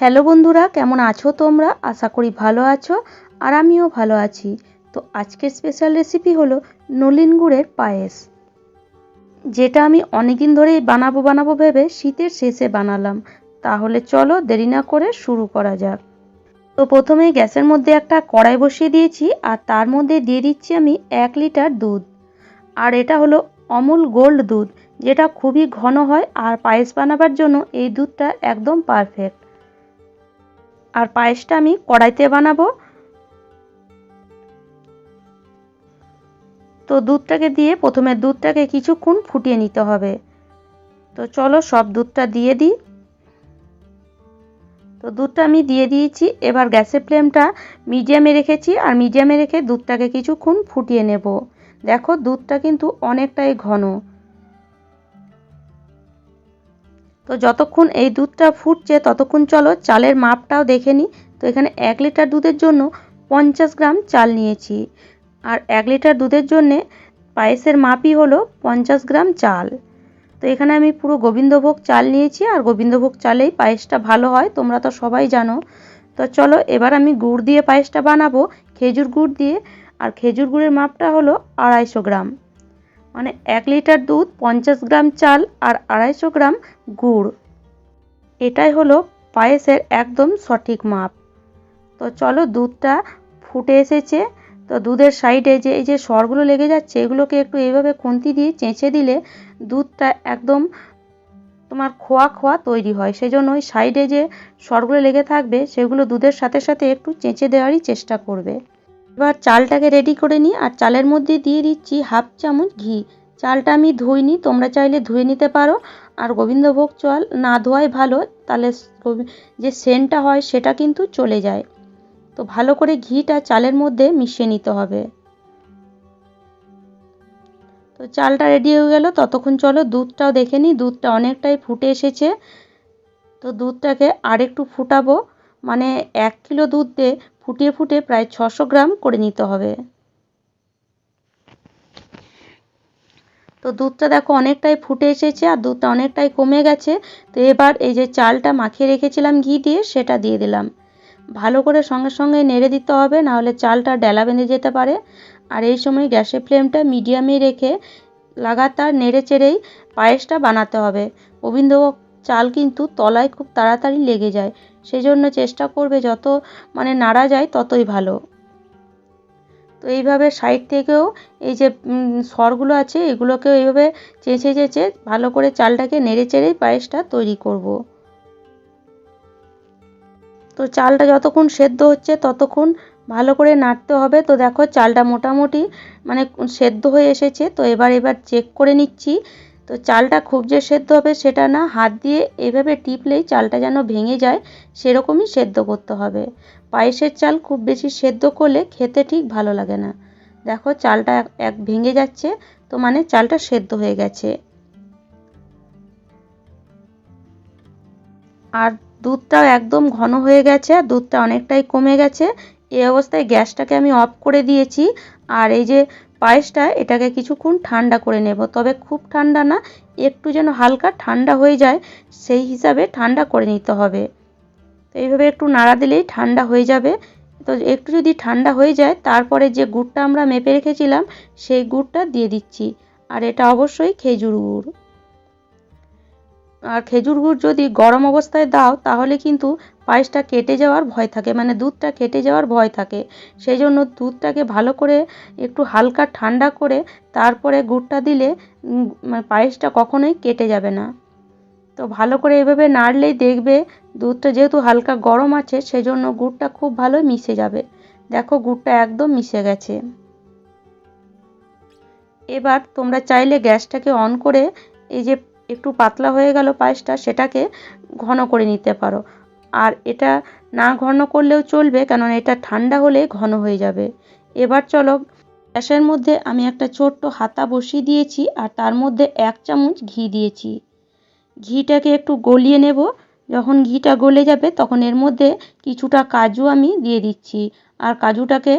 Hello বন্ধুরা, কেমন আছো তোমরা? আশা করি ভালো আছো আর আমিও ভালো আছি। তো আজকের স্পেশাল রেসিপি হলো নলিন গুড়ের পায়েস। যেটা আমি অনেকদিন ধরেই বানাবো বানাবো ভেবে শীতের শেষে বানালাম। তাহলে চলো দেরি না করে শুরু করা যাক। তো প্রথমে গ্যাসের মধ্যে একটা কড়াই বসিয়ে দিয়েছি আর তার মধ্যে দিয়ে দিচ্ছি আমি এক লিটার দুধ। আর এটা হলো অমুল গোল্ড দুধ, যেটা খুবই ঘন হয় আর পায়েস বানাবার জন্য এই দুধটা একদম পারফেক্ট আর পায়েসটা আমি কড়াইতে বানাবো। তো দুধটাকে দিয়ে প্রথমে দুধটাকে কিছুক্ষণ ফুটিয়ে নিতে হবে। তো চলো সব দুধটা দিয়ে দিই। তো দুধটা আমি দিয়ে দিয়েছি। এবার গ্যাসের ফ্লেমটা মিডিয়ামে রেখেছি আর মিডিয়ামে রেখে দুধটাকে কিছুক্ষণ ফুটিয়ে নেব। দেখো দুধটা কিন্তু অনেকটাই ঘন। তো যতক্ষণ এই দুধটা ফুটছে, ততক্ষণ চলো চালের মাপটাও দেখে নিই। তো এখানে এক লিটার দুধের জন্য পঞ্চাশ গ্রাম চাল নিয়েছি। আর এক লিটার দুধের জন্যে পায়েসের মাপই হলো পঞ্চাশ গ্রাম চাল। তো এখানে আমি পুরো গোবিন্দভোগ চাল নিয়েছি, আর গোবিন্দভোগ চালেই পায়েসটা ভালো হয়, তোমরা তো সবাই জানো। তো চলো এবার আমি গুড় দিয়ে পায়েসটা বানাবো, খেজুর গুড় দিয়ে। আর খেজুর গুড়ের মাপটা হলো আড়াইশো গ্রাম। মানে এক লিটার দুধ, পঞ্চাশ গ্রাম চাল আর আড়াইশো গ্রাম গুড়। এটাই হলো পায়েসের একদম সঠিক মাপ। তো চলো দুধটা ফুটে এসেছে। তো দুধের সাইডে যে, এই যে সরগুলো লেগে যাচ্ছে, এগুলোকে একটু এইভাবে খুন্তি দিয়ে চেঁচে দিলে দুধটা একদম তোমার খোয়া খোয়া তৈরি হয়। সেজন্য ওই সাইডে যে সরগুলো লেগে থাকবে, সেগুলো দুধের সাথে সাথে একটু চেঁচে দেওয়ারই চেষ্টা করবে। এবার চালটাকে রেডি করে নিই আর চালের মধ্যে দিয়ে দিচ্ছি হাফ চামচ ঘি। চালটা আমি ধুইনি, তোমরা চাইলে ধুয়ে নিতে পারো। আর গোবিন্দভোগ চাল না ধোয়াই ভালো, তাহলে যে সেন্টটা হয় সেটা কিন্তু চলে যায়। তো ভালো করে ঘিটা চালের মধ্যে মিশিয়ে নিতে হবে। তো চালটা রেডি হয়ে গেল, ততক্ষণ চলো দুধটাও দেখে নিই, দুধটা অনেকটাই ফুটে এসেছে। তো দুধটাকে আরেকটু ফুটাবো মানে এক কিলো দুধ দিয়ে ফুটিয়ে ফুটিয়ে প্রায় ছশো গ্রাম করে নিতে হবে। তো দুধটা দেখো অনেকটাই ফুটে এসেছে আর দুধটা অনেকটাই কমে গেছে। তো এবার এই যে চালটা মাখিয়ে রেখেছিলাম ঘি দিয়ে, সেটা দিয়ে দিলাম। ভালো করে সঙ্গে সঙ্গে নেড়ে দিতে হবে, নাহলে চালটা ডেলা বেঁধে যেতে পারে। আর এই সময় গ্যাসের ফ্লেমটা মিডিয়ামে রেখে লাগাতার নেড়ে চেড়েই পায়েসটা বানাতে হবে। গোবিন্দভোগ চাল কিন্তু তলায় খুব তাড়াতাড়ি লেগে যায়। সেই জন্য চেষ্টা করবে যত মানে নাড়া যায় ততই ভালো। তো এইভাবে সাইড থেকেও এই যে সরগুলো আছে, এগুলোকেও এইভাবে চেঁচে চেঁচে ভালো করে চালটাকে নেড়ে চেড়েই পায়েসটা তৈরি করব। তো চালটা যতক্ষণ সেদ্ধ হচ্ছে ততক্ষণ ভালো করে নাড়তে হবে। তো দেখো চালটা মোটামুটি মানে সেদ্ধ হয়ে এসেছে। তো এবার এবার চেক করে নিচ্ছি তো চালটা খুব যে সেদ্ধ হবে সেটা না, হাত দিয়ে এভাবে টিপলেই চালটা যেন ভেঙে যায়, সেরকমই সেদ্ধ করতে হবে। পায়েসের চাল খুব বেশি সেদ্ধ করলে খেতে ঠিক ভালো লাগে না। দেখো চালটা এক ভেঙে যাচ্ছে, তো মানে চালটা সেদ্ধ হয়ে গেছে। আর দুধটাও একদম ঘন হয়ে গেছে, আর দুধটা অনেকটাই কমে গেছে। এই অবস্থায় গ্যাসটাকে আমি অফ করে দিয়েছি, আর এই যে পায়েসটা এটাকে কিছুক্ষণ ঠান্ডা করে নেব। তবে খুব ঠান্ডা না, একটু যেন হালকা ঠান্ডা হয়ে যায়, সেই হিসাবে ঠান্ডা করে নিতে হবে। তো এইভাবে একটু নাড়া দিলেই ঠান্ডা হয়ে যাবে। তো একটু যদি ঠান্ডা হয়ে যায়, তারপরে যে গুড়টা আমরা মেপে রেখেছিলাম, সেই গুড়টা দিয়ে দিচ্ছি। আর এটা অবশ্যই খেজুর গুড়। আর খেজুর গুড় যদি গরম অবস্থায় দাও, তাহলে কিন্তু পায়েসটা কেটে যাওয়ার ভয় থাকে মানে দুধটা কেটে যাওয়ার ভয় থাকে। সেই জন্য দুধটাকে ভালো করে একটু হালকা ঠান্ডা করে তারপরে গুড়টা দিলে মানে পায়েসটা কখনোই কেটে যাবে না। তো ভালো করে এভাবে নাড়লেই দেখবে দুধটা যেহেতু হালকা গরম আছে, সেজন্য গুড়টা খুব ভালো মিশে যাবে। দেখো গুড়টা একদম মিশে গেছে। এবার তোমরা চাইলে গ্যাসটাকে অন করে এই যে একটু পাতলা হয়ে গেল পায়েসটা, সেটাকে ঘন করে নিতে পারো। আর এটা না ঘন করলেও চলবে, কেননা এটা ঠান্ডা হলে ঘন হয়ে যাবে। এবার চলো, গ্যাসের মধ্যে আমি একটা ছোট্ট হাতা বসিয়ে দিয়েছি, আর তার মধ্যে এক চামচ ঘি দিয়েছি। ঘিটাকে একটু গলিয়ে নেব। যখন ঘিটা গলে যাবে, তখন এর মধ্যে কিছুটা কাজু আমি দিয়ে দিচ্ছি, আর কাজুটাকে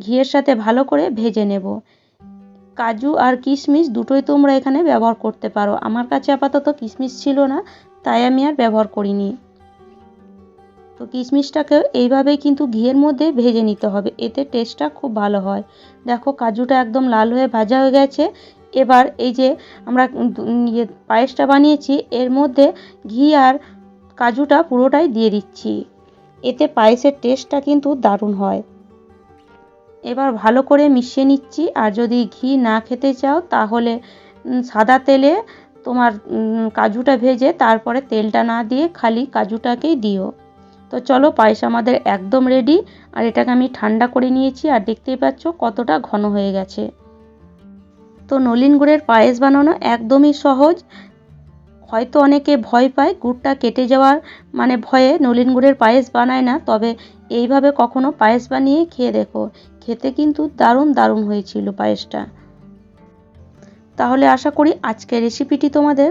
ঘিয়ের সাথে ভালো করে ভেজে নেব। কাজু আর কিশমিশ দুটোই তোমরা এখানে ব্যবহার করতে পারো। আমার কাছে আপাতত কিশমিশ ছিল না, তাই আমি আর ব্যবহার করিনি। তো কিশমিশটাকেও এইভাবেই কিন্তু ঘিয়ের মধ্যে ভেজে নিতে হবে, এতে টেস্টটা খুব ভালো হয়। দেখো কাজুটা একদম লাল হয়ে ভাজা হয়ে গেছে। এবার এই যে আমরা ইয়ে পায়েসটা বানিয়েছি, এর মধ্যে ঘি আর কাজুটা পুরোটাই দিয়ে দিচ্ছি। এতে পায়েসের টেস্টটা কিন্তু দারুণ হয়। এবার ভালো করে মিশিয়ে নিচ্ছি। আর যদি ঘি না খেতে চাও, তাহলে সাদা তেলে তোমার কাজুটা ভেজে তারপরে তেলটা না দিয়ে খালি কাজুটাকেই দিও। তো চলো, পায়েস আমাদের একদম রেডি আর এটাকে আমি ঠান্ডা করে নিয়েছি, আর দেখতেই পাচ্ছ কতটা ঘন হয়ে গেছে। তো নলিন গুড়ের পায়েস বানানো একদমই সহজ। হয়তো অনেকে ভয় পায়, গুড়টা কেটে যাওয়ার মানে ভয়ে নলিন গুড়ের পায়েস বানায় না, তবে এইভাবে কখনো পায়েস বানিয়ে খেয়ে দেখো। খেতে কিন্তু দারুণ দারুণ হয়েছিল পায়েসটা। তাহলে আশা করি আজকের রেসিপিটি তোমাদের